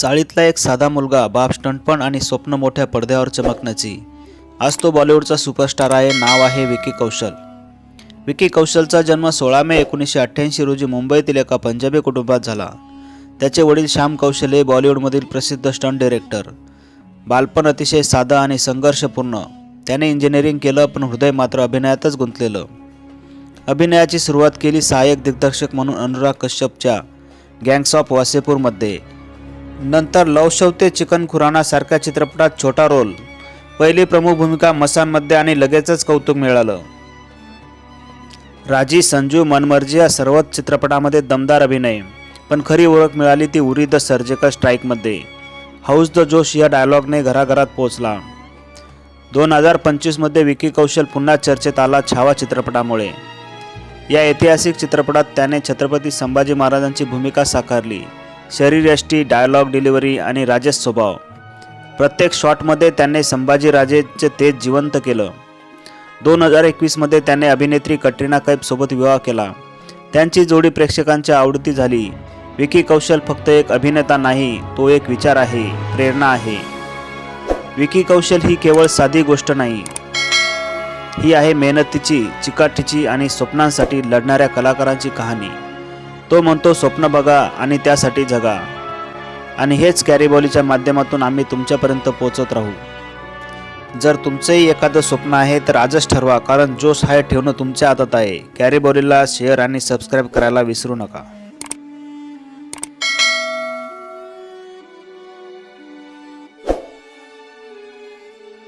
चाळीतला एक साधा मुलगा बाप स्टंटपण आणि स्वप्न मोठ्या पडद्यावर चमकण्याची. आज तो बॉलिवूडचा सुपरस्टार आहे नाव आहे विकी कौशल. विकी कौशलचा जन्म सोळा मे एकोणीसशे अठ्ठ्याऐंशी रोजी मुंबईतील एका पंजाबी कुटुंबात झाला. त्याचे वडील श्याम कौशल हे बॉलिवूडमधील प्रसिद्ध स्टंट डिरेक्टर बालपण अतिशय साधं आणि संघर्षपूर्ण. त्याने इंजिनिअरिंग केलं पण हृदय मात्र अभिनयातच गुंतलेलं. अभिनयाची सुरुवात केली सहाय्यक दिग्दर्शक म्हणून अनुराग कश्यपच्या गँग्स ऑफ वासेपूरमध्ये. नंतर लवशव ते चिकन खुरानासारख्या चित्रपटात छोटा रोल. पहिली प्रमुख भूमिका मसानमध्ये आणि लगेचच कौतुक मिळालं. राजी संजू मनमर्जी या सर्वच चित्रपटामध्ये दमदार अभिनय. पण खरी ओळख मिळाली ती उरी द सर्जिकल स्ट्राईकमध्ये. हाऊस द जोश या डायलॉगने घराघरात पोहोचला. दोन हजार पंचवीसमध्ये विकी कौशल पुन्हा चर्चेत आला छावा चित्रपटामुळे. या ऐतिहासिक चित्रपटात त्याने छत्रपती संभाजी महाराजांची भूमिका साकारली. शरीरयष्टी डायलॉग डिलिव्हरी आणि राजस स्वभाव. प्रत्येक शॉटमध्ये त्याने संभाजीराजेचे तेज जिवंत केलं. दोन हजार एकवीसमध्ये त्याने अभिनेत्री कटरीना कैफसोबत विवाह केला. त्यांची जोडी प्रेक्षकांच्या आवडती झाली. विकी कौशल फक्त एक अभिनेता नाही तो एक विचार आहे प्रेरणा आहे. विकी कौशल ही केवळ साधी गोष्ट नाही. ही आहे मेहनतीची चिकाटीची आणि स्वप्नांसाठी लढणाऱ्या कलाकारांची कहाणी. तो म्हणतो स्वप्न बघा आणि त्यासाठी जगा. आणि हेच कॅरीबॉलीच्या माध्यमातून आम्ही तुमच्यापर्यंत पोचत राहू. जर तुमचंही एखादं स्वप्न आहे तर आजच ठरवा कारण जोश हाय ठेवणं तुमच्या हातात आहे. कॅरीबॉलीला शेअर आणि सबस्क्राईब करायला विसरू नका.